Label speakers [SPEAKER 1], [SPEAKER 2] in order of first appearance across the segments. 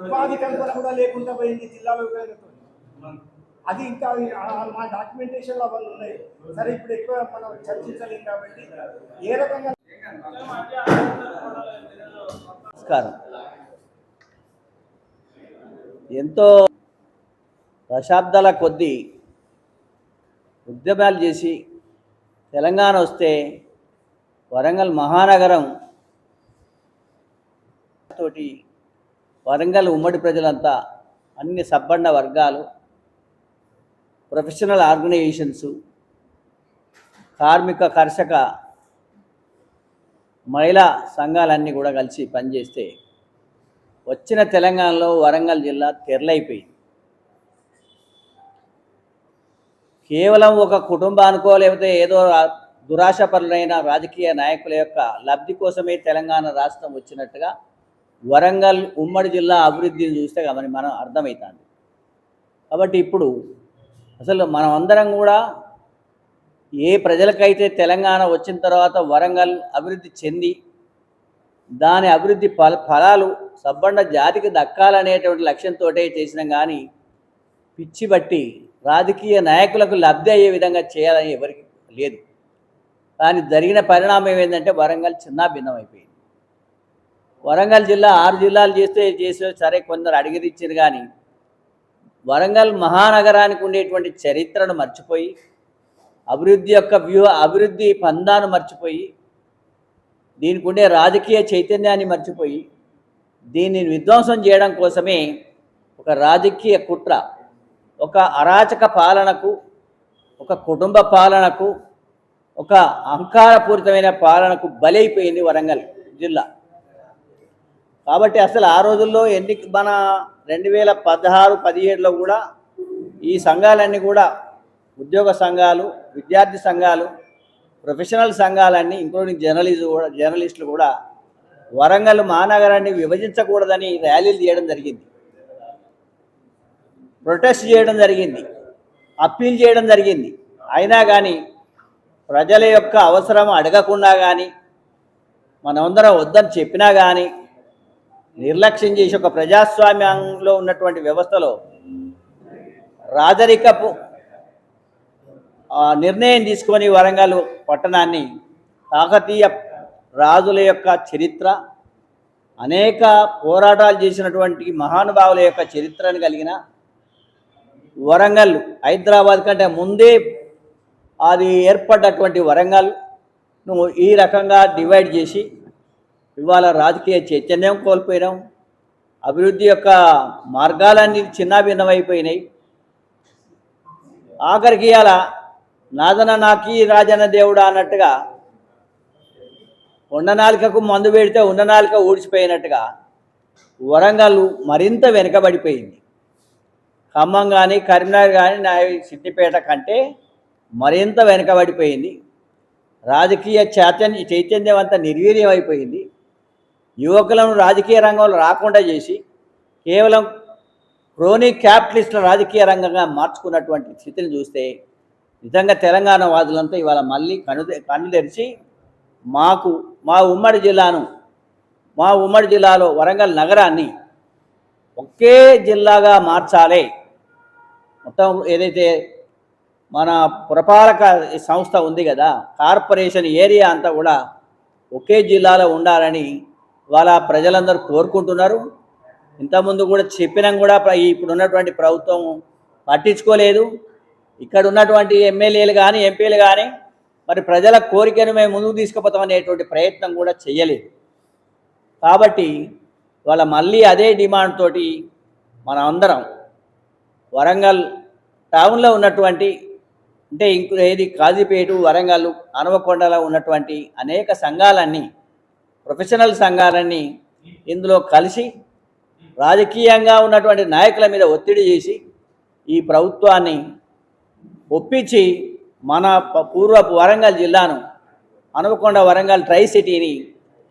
[SPEAKER 1] ఉపాధి కల్పన కూడా లేకుండా పోయింది జిల్లా విభజనతో అది ఇంకా ఆ- మా డాక్యుమెంటేషన్లో అవన్నీ ఉన్నాయి. సరే ఇప్పుడు ఎక్కువ మనం చర్చించలేం కాబట్టి ఏ రకంగా
[SPEAKER 2] నమస్కారం. ఎంతో దశాబ్దాల కొద్దీ ఉద్యమాలు చేసి తెలంగాణ వస్తే వరంగల్ మహానగరం తోటి వరంగల్ ఉమ్మడి ప్రజలంతా అన్ని సబ్బండ వర్గాలు ప్రొఫెషనల్ ఆర్గనైజేషన్స్ కార్మిక కర్షక మహిళా సంఘాలన్నీ కూడా కలిసి పనిచేస్తే వచ్చిన తెలంగాణలో వరంగల్ జిల్లా తెరలైపోయింది. కేవలం ఒక కుటుంబానికో లేకపోతే ఏదో దురాశపరులైన రాజకీయ నాయకుల యొక్క లబ్ధి కోసమే తెలంగాణ రాష్ట్రం వచ్చినట్టుగా వరంగల్ ఉమ్మడి జిల్లా అభివృద్ధిని చూస్తే గమని మనం అర్థమవుతుంది కాబట్టి ఇప్పుడు అసలు మనం అందరం కూడా ఏ ప్రజలకైతే తెలంగాణ వచ్చిన తర్వాత వరంగల్ అభివృద్ధి చెంది దాని అభివృద్ధి ఫల ఫలాలు సబ్బండ జాతికి దక్కాలనేటువంటి లక్ష్యంతో చేసినాం కానీ పిచ్చి బట్టి రాజకీయ నాయకులకు లబ్ధి అయ్యే విధంగా చేయాలని ఎవరికి లేదు. కానీ జరిగిన పరిణామం ఏంటంటే వరంగల్ చిన్నాభిన్నం భిన్నమైపోయింది వరంగల్ జిల్లా ఆరు జిల్లాలు చేస్తే చేసే సరే కొందరు అడిగిరిచ్చారు కానీ వరంగల్ మహానగరానికి ఉండేటువంటి చరిత్రను మర్చిపోయి అభివృద్ధి యొక్క వ్యూహ అభివృద్ధి పందాను మర్చిపోయి దీనికి ఉండే రాజకీయ చైతన్యాన్ని మర్చిపోయి దీన్ని విధ్వంసం చేయడం కోసమే ఒక రాజకీయ కుట్ర ఒక అరాచక పాలనకు ఒక కుటుంబ పాలనకు ఒక అహంకారపూరితమైన పాలనకు బలైపోయింది వరంగల్ జిల్లా. కాబట్టి అసలు ఆ రోజుల్లో ఎన్ని మన రెండు వేల పదహారు పదిహేడులో కూడా ఈ సంఘాలన్నీ కూడా ఉద్యోగ సంఘాలు విద్యార్థి సంఘాలు ప్రొఫెషనల్ సంఘాలన్నీ ఇంక్లూడింగ్ జర్నలిస్ట్ కూడా జర్నలిస్టులు కూడా వరంగల్ మహానగరాన్ని విభజించకూడదని ర్యాలీలు చేయడం జరిగింది. ప్రొటెస్ట్ చేయడం జరిగింది. అప్పీల్ చేయడం జరిగింది. అయినా కానీ ప్రజల యొక్క అవసరం అడగకుండా కానీ మనమందరం వద్దని చెప్పినా కానీ నిర్లక్ష్యం చేసి ఒక ప్రజాస్వామ్యంలో ఉన్నటువంటి వ్యవస్థలో రాజరికపు ఆ, నిర్ణయం తీసుకొని వరంగల్ పట్టణాన్ని కాకతీయ రాజుల యొక్క చరిత్ర అనేక పోరాటాలు చేసినటువంటి మహానుభావుల యొక్క చరిత్రను కలిగిన వరంగల్ హైదరాబాద్ కంటే ముందే అది ఏర్పడ్డటువంటి వరంగల్ నువ్వు ఈ రకంగా డివైడ్ చేసి ఇవాళ రాజకీయ చైతన్యం కోల్పోయినాం. అభివృద్ధి యొక్క మార్గాలన్నీ చిన్నాభిన్నమైపోయినాయి ఆఖరికి ఇవాళ నాదన నాకి రాజన దేవుడా అన్నట్టుగా ఉండనాలికకు మందు పెడితే ఉండనాలిక ఊడిచిపోయినట్టుగా వరంగల్ మరింత వెనుకబడిపోయింది. ఖమ్మం కానీ కరీంనగర్ కానీ నా సిద్దిపేట కంటే మరింత వెనుకబడిపోయింది. రాజకీయ చైతన్య చైతన్యం అంతా నిర్వీర్యం అయిపోయింది యువకులను రాజకీయ రంగంలో రాకుండా చేసి కేవలం క్రోనీ క్యాపిటలిస్టుల రాజకీయ రంగంగా మార్చుకున్నటువంటి స్థితిని చూస్తే నిజంగా తెలంగాణ వాదులంతా ఇవాళ మళ్ళీ కను కన్ను తెరిచి మాకు మా ఉమ్మడి జిల్లాను మా ఉమ్మడి జిల్లాలో వరంగల్ నగరాన్ని ఒకే జిల్లాగా మార్చాలి. మొత్తం ఏదైతే మన పురపాలక సంస్థ ఉంది కదా కార్పొరేషన్ ఏరియా అంతా కూడా ఒకే జిల్లాలో ఉండాలని వాళ్ళ ప్రజలందరూ కోరుకుంటున్నారు. ఇంతకుముందు కూడా చెప్పినా కూడా ఇప్పుడు ఉన్నటువంటి ప్రభుత్వం పట్టించుకోలేదు. ఇక్కడ ఉన్నటువంటి ఎమ్మెల్యేలు కానీ ఎంపీలు కానీ మరి ప్రజల కోరికను మేము ముందుకు తీసుకుపోతాం అనేటువంటి ప్రయత్నం కూడా చేయలేదు. కాబట్టి వాళ్ళ మళ్ళీ అదే డిమాండ్ తోటి మన అందరం వరంగల్ టౌన్లో ఉన్నటువంటి అంటే ఇంకో ఏది కాజీపేటు వరంగల్ అనవకొండలో ఉన్నటువంటి అనేక సంఘాలన్నీ ప్రొఫెషనల్ సంఘాలన్నీ ఇందులో కలిసి రాజకీయంగా ఉన్నటువంటి నాయకుల మీద ఒత్తిడి చేసి ఈ ప్రభుత్వాన్ని ఒప్పించి మన ప- పూర్వపు వరంగల్ జిల్లాను అనవకొండ వరంగల్ ట్రై సిటీని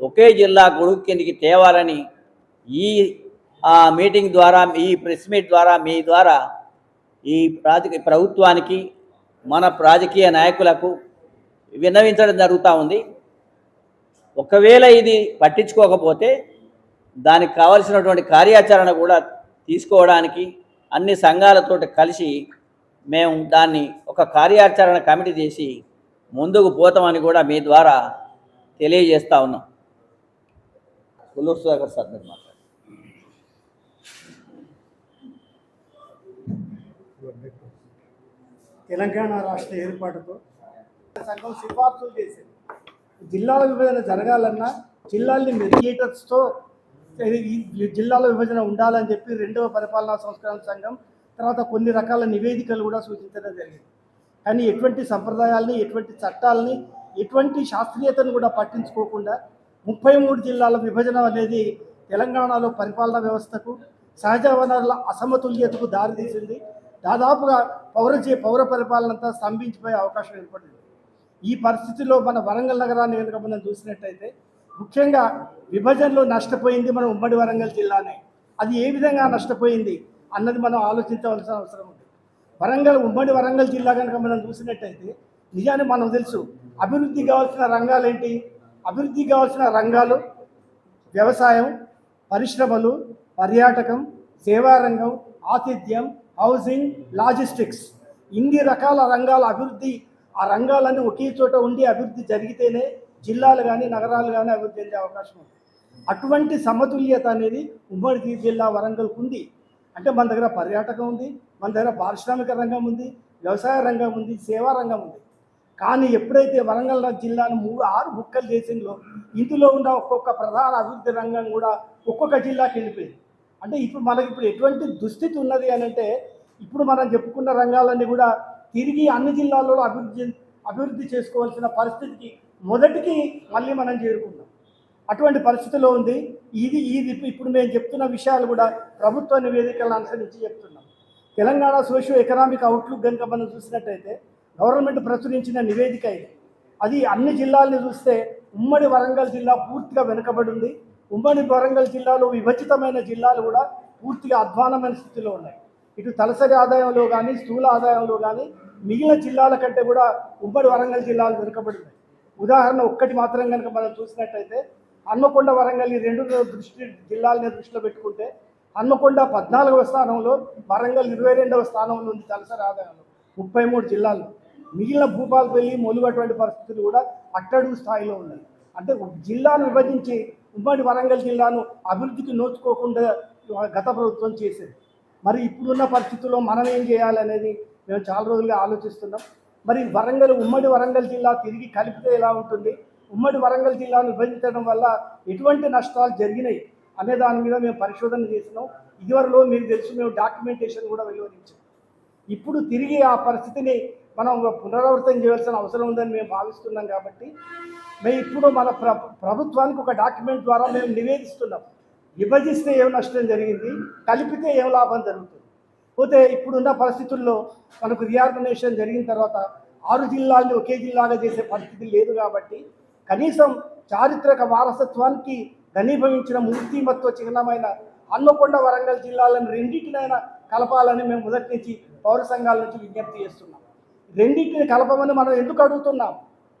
[SPEAKER 2] ఒకే జిల్లా గొడుగు కిందికి తేవాలని ఈ ఆ మీటింగ్ ద్వారా ఈ ప్రెస్ మీట్ ద్వారా మీ ద్వారా ఈ రాజకీయ ప్రభుత్వానికి మన రాజకీయ నాయకులకు విన్నవించడం జరుగుతూ ఉంది. ఒకవేళ ఇది పట్టించుకోకపోతే దానికి కావలసినటువంటి కార్యాచరణ కూడా తీసుకోవడానికి అన్ని సంఘాలతోటి కలిసి మేము దాన్ని ఒక కార్యాచరణ కమిటీ చేసి ముందుకు పోతామని కూడా మీ ద్వారా తెలియజేస్తా ఉన్నాం కుల్లూరు సుధాకర్ సార్ మీరు.
[SPEAKER 1] తెలంగాణ రాష్ట్ర ఏర్పాటుతో సంఘం సిఫార్సులు చేసింది జిల్లాల విభజన జరగాలన్నా జిల్లాల్ని మెడియేటర్స్తో ఈ జిల్లాల విభజన ఉండాలని చెప్పి రెండవ పరిపాలనా సంస్కరణ సంఘం తర్వాత కొన్ని రకాల నివేదికలు కూడా సూచించడం జరిగింది. కానీ ఎటువంటి సంప్రదాయాల్ని ఎటువంటి చట్టాలని ఎటువంటి శాస్త్రీయతను కూడా పట్టించుకోకుండా ముప్పై మూడు జిల్లాల విభజన అనేది తెలంగాణలో పరిపాలనా వ్యవస్థకు సహజ వనరుల అసమతుల్యతకు దారితీసింది. దాదాపుగా పౌర పౌర పరిపాలన అంతా స్తంభించిపోయే అవకాశం ఏర్పడింది. ఈ పరిస్థితిలో మన వరంగల్ నగరాన్ని కనుక మనం చూసినట్టయితే ముఖ్యంగా విభజనలో నష్టపోయింది మన ఉమ్మడి వరంగల్ జిల్లానే. అది ఏ విధంగా నష్టపోయింది అన్నది మనం ఆలోచించవలసిన అవసరం ఉంది. వరంగల్ ఉమ్మడి వరంగల్ జిల్లా కనుక మనం చూసినట్టయితే నిజాన్ని మనం తెలుసు. అభివృద్ధి కావాల్సిన రంగాలు ఏంటి? అభివృద్ధి కావాల్సిన రంగాలు వ్యవసాయం పరిశ్రమలు పర్యాటకం సేవారంగం ఆతిథ్యం హౌసింగ్ లాజిస్టిక్స్. ఇన్ని రకాల రంగాల అభివృద్ధి ఆ రంగాలన్నీ ఒకే చోట ఉండి అభివృద్ధి జరిగితేనే జిల్లాలు కానీ నగరాలు కానీ అభివృద్ధి చెందే అవకాశం ఉంది. అటువంటి సమతుల్యత అనేది ఉమ్మడి జిల్లా వరంగల్కు ఉంది. అంటే మన దగ్గర పర్యాటకం ఉంది మన దగ్గర పారిశ్రామిక రంగం ఉంది వ్యవసాయ రంగం ఉంది సేవా రంగం ఉంది. కానీ ఎప్పుడైతే వరంగల్ జిల్లాను మూడు ఆరు ముక్కలు చేసిందో ఇందులో ఉన్న ఒక్కొక్క ప్రధాన అభివృద్ధి రంగం కూడా ఒక్కొక్క జిల్లాకి వెళ్ళిపోయింది. అంటే ఇప్పుడు మనకి ఇప్పుడు ఎటువంటి దుస్థితి ఉన్నది అని అంటే ఇప్పుడు మనం చెప్పుకున్న రంగాలన్నీ కూడా తిరిగి అన్ని జిల్లాల్లో అభివృద్ధి అభివృద్ధి చేసుకోవాల్సిన పరిస్థితికి మొదటికి మళ్ళీ మనం చేరుకుందాం. అటువంటి పరిస్థితిలో ఉంది. ఇది ఇది ఇప్పుడు మేము చెప్తున్న విషయాలు కూడా ప్రభుత్వ నివేదికలను అనుసరించి చెప్తున్నాం. తెలంగాణ సోషియో ఎకనామిక్ అవుట్లుక్ కనుక మనం చూసినట్టయితే గవర్నమెంట్ ప్రచురించిన నివేదిక ఇది. అది అన్ని జిల్లాల్ని చూస్తే ఉమ్మడి వరంగల్ జిల్లా పూర్తిగా వెనుకబడి ఉంది. ఉమ్మడి వరంగల్ జిల్లాలో విభజితమైన జిల్లాలు కూడా పూర్తిగా అధ్వానమైన స్థితిలో ఉన్నాయి. ఇటు తలసరి ఆదాయంలో కానీ స్థూల ఆదాయంలో కానీ మిగిలిన జిల్లాల కంటే కూడా ఉమ్మడి వరంగల్ జిల్లాలు వెనుకబడినాయి ఉదాహరణ ఒక్కటి మాత్రం కనుక మనం చూసినట్టయితే హన్మకొండ వరంగల్ ఈ రెండు దృష్టి జిల్లాలని దృష్టిలో పెట్టుకుంటే హన్మకొండ పద్నాలుగవ స్థానంలో వరంగల్ ఇరవై రెండవ స్థానంలో ఉంది తలసరి ఆదాయంలో ముప్పై మూడు జిల్లాల్లో. మిగిలిన భూపాలపల్లి మొలుగు అటువంటి పరిస్థితులు కూడా అట్టడుగు స్థాయిలో ఉన్నాయి. అంటే జిల్లాను విభజించి ఉమ్మడి వరంగల్ జిల్లాను అభివృద్ధికి నోచుకోకుండా గత ప్రభుత్వం చేసేది. మరి ఇప్పుడున్న పరిస్థితుల్లో మనం ఏం చేయాలనేది మేము చాలా రోజులుగా ఆలోచిస్తున్నాం. మరి వరంగల్ ఉమ్మడి వరంగల్ జిల్లా తిరిగి కలిపితే ఎలా ఉంటుంది? ఉమ్మడి వరంగల్ జిల్లాను విభజించడం వల్ల ఎటువంటి నష్టాలు జరిగినాయి అనే దాని మీద మేము పరిశోధన చేసినాం ఇదివరలో మీరు తెలుసు మేము డాక్యుమెంటేషన్ కూడా వెలువరించాం. ఇప్పుడు తిరిగి ఆ పరిస్థితిని మనం పునరావృతం చేయాల్సిన అవసరం ఉందని మేము భావిస్తున్నాం కాబట్టి మేము ఇప్పుడు మన ప్ర ప్రభుత్వానికి ఒక డాక్యుమెంట్ ద్వారా మేము నివేదిస్తున్నాం. విభజిస్తే ఏం నష్టం జరిగింది? కలిపితే ఏం లాభం జరుగుతుంది? పోతే ఇప్పుడున్న పరిస్థితుల్లో మనకు రియార్గనైజేషన్ జరిగిన తర్వాత ఆరు జిల్లాల్ని ఒకే జిల్లాగా చేసే పరిస్థితి లేదు కాబట్టి కనీసం చారిత్రక వారసత్వానికి ఘనీభవించిన మూర్తిమత్వ చిహ్నమైన హన్మకొండ వరంగల్ జిల్లాలను రెండింటినైనా కలపాలని మేము మొదటి నుంచి పౌర సంఘాల నుంచి విజ్ఞప్తి చేస్తున్నాం. రెండింటిని కలపమని మనం ఎందుకు అడుగుతున్నాం?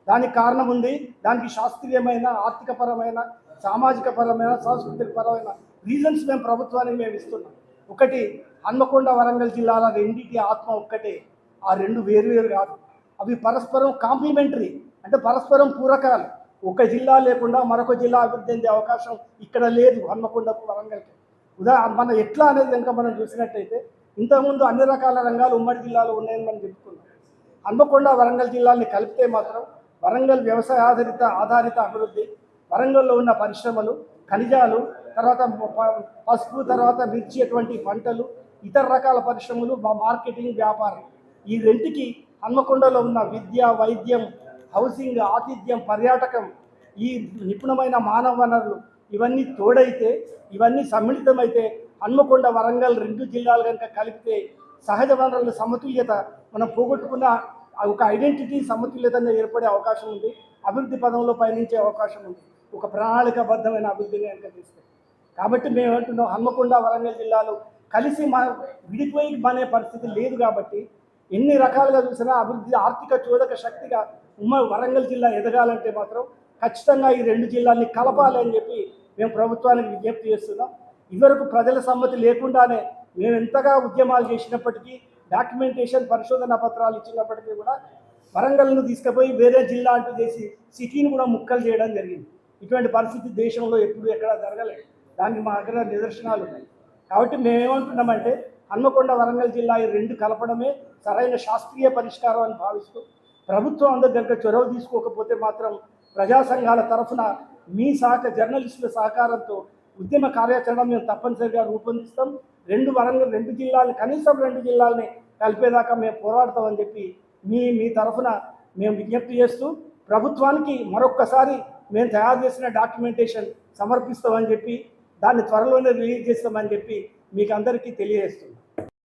[SPEAKER 1] దానికి కారణం ఉంది. దానికి శాస్త్రీయమైన ఆర్థికపరమైన సామాజిక పరమైన సాంస్కృతిక పరమైన రీజన్స్ మేము ప్రభుత్వానికి మేము ఇస్తున్నాం. ఒకటి హన్మకొండ వరంగల్ జిల్లాల రెండింటి ఆత్మ ఒక్కటే. ఆ రెండు వేరువేరు కాదు. అవి పరస్పరం కాంప్లిమెంటరీ అంటే పరస్పరం పూరకాలు. ఒక జిల్లా లేకుండా మరొక జిల్లా అభివృద్ధి చెందే అవకాశం ఇక్కడ లేదు హన్మకొండకు వరంగల్కి. ఉదా మనం ఎట్లా అనేది కనుక మనం చూసినట్టయితే ఇంతకుముందు అన్ని రకాల రంగాలు ఉమ్మడి జిల్లాలో ఉన్నాయని మనం చెప్పుకున్నాం. హన్మకొండ వరంగల్ జిల్లాల్ని కలిపితే మాత్రం వరంగల్ వ్యవసాయ ఆధారిత ఆధారిత అభివృద్ధి వరంగల్లో ఉన్న పరిశ్రమలు ఖనిజాలు తర్వాత ప- పసుపు తర్వాత మిర్చి అటువంటి పంటలు ఇతర రకాల పరిశ్రమలు మా మార్కెటింగ్ వ్యాపారం. ఈ రెంటికి హన్మకొండలో ఉన్న విద్య వైద్యం హౌసింగ్ ఆతిథ్యం పర్యాటకం ఈ నిపుణమైన మానవ వనరులు ఇవన్నీ తోడైతే ఇవన్నీ సమ్మిళితమైతే హన్మకొండ వరంగల్ రెండు జిల్లాలు కనుక కలిపితే సహజ వనరుల సమతుల్యత మనం పోగొట్టుకున్న ఆ ఒక ఐడెంటిటీ సమతుల్యతను ఏర్పడే అవకాశం ఉంది. అభివృద్ధి పదంలో పయనించే అవకాశం ఉంది. ఒక ప్రణాళికాబద్ధమైన అభివృద్ధిని కనుక తీస్తే కాబట్టి మేము అంటున్నాం హన్మకొండ వరంగల్ జిల్లాలు కలిసి మన విడిపోయి మనే పరిస్థితి లేదు కాబట్టి ఎన్ని రకాలుగా చూసినా అభివృద్ధి ఆర్థిక చోదక శక్తిగా ఉమ్మ వరంగల్ జిల్లా ఎదగాలంటే మాత్రం ఖచ్చితంగా ఈ రెండు జిల్లాల్ని కలపాలి అని చెప్పి మేము ప్రభుత్వానికి విజ్ఞప్తి చేస్తున్నాం. ఇదివరకు ప్రజల సమ్మతి లేకుండానే మేము ఎంతగా ఉద్యమాలు చేసినప్పటికీ డాక్యుమెంటేషన్ పరిశోధన పత్రాలు ఇచ్చినప్పటికీ కూడా వరంగల్ను తీసుకుపోయి వేరే జిల్లా అంటూ చేసి సిటీని కూడా ముక్కలు చేయడం జరిగింది. ఇటువంటి పరిస్థితి దేశంలో ఎప్పుడు ఎక్కడ జరగలేదు. దానికి మా దగ్గర నిదర్శనాలు ఉన్నాయి కాబట్టి మేమేమంటున్నామంటే హన్మకొండ వరంగల్ జిల్లా ఈ రెండు కలపడమే సరైన శాస్త్రీయ పరిష్కారం అని భావిస్తూ ప్రభుత్వం అందరి దగ్గర చొరవ తీసుకోకపోతే మాత్రం ప్రజా సంఘాల తరఫున మీ సహక జర్నలిస్టుల సహకారంతో ఉద్యమ కార్యాచరణ మేము తప్పనిసరిగా రూపొందిస్తాం. రెండు వరంగల్ రెండు జిల్లాలు కనీసం రెండు జిల్లాలని కలిపేదాకా మేము పోరాడతామని చెప్పి మీ మీ తరఫున మేము విజ్ఞప్తి చేస్తూ ప్రభుత్వానికి మరొక్కసారి మేము తయారు చేసిన డాక్యుమెంటేషన్ సమర్పిస్తామని చెప్పి దాన్ని త్వరలోనే రిలీజ్ చేస్తామని చెప్పి మీకు అందరికీ తెలియజేస్తున్నాం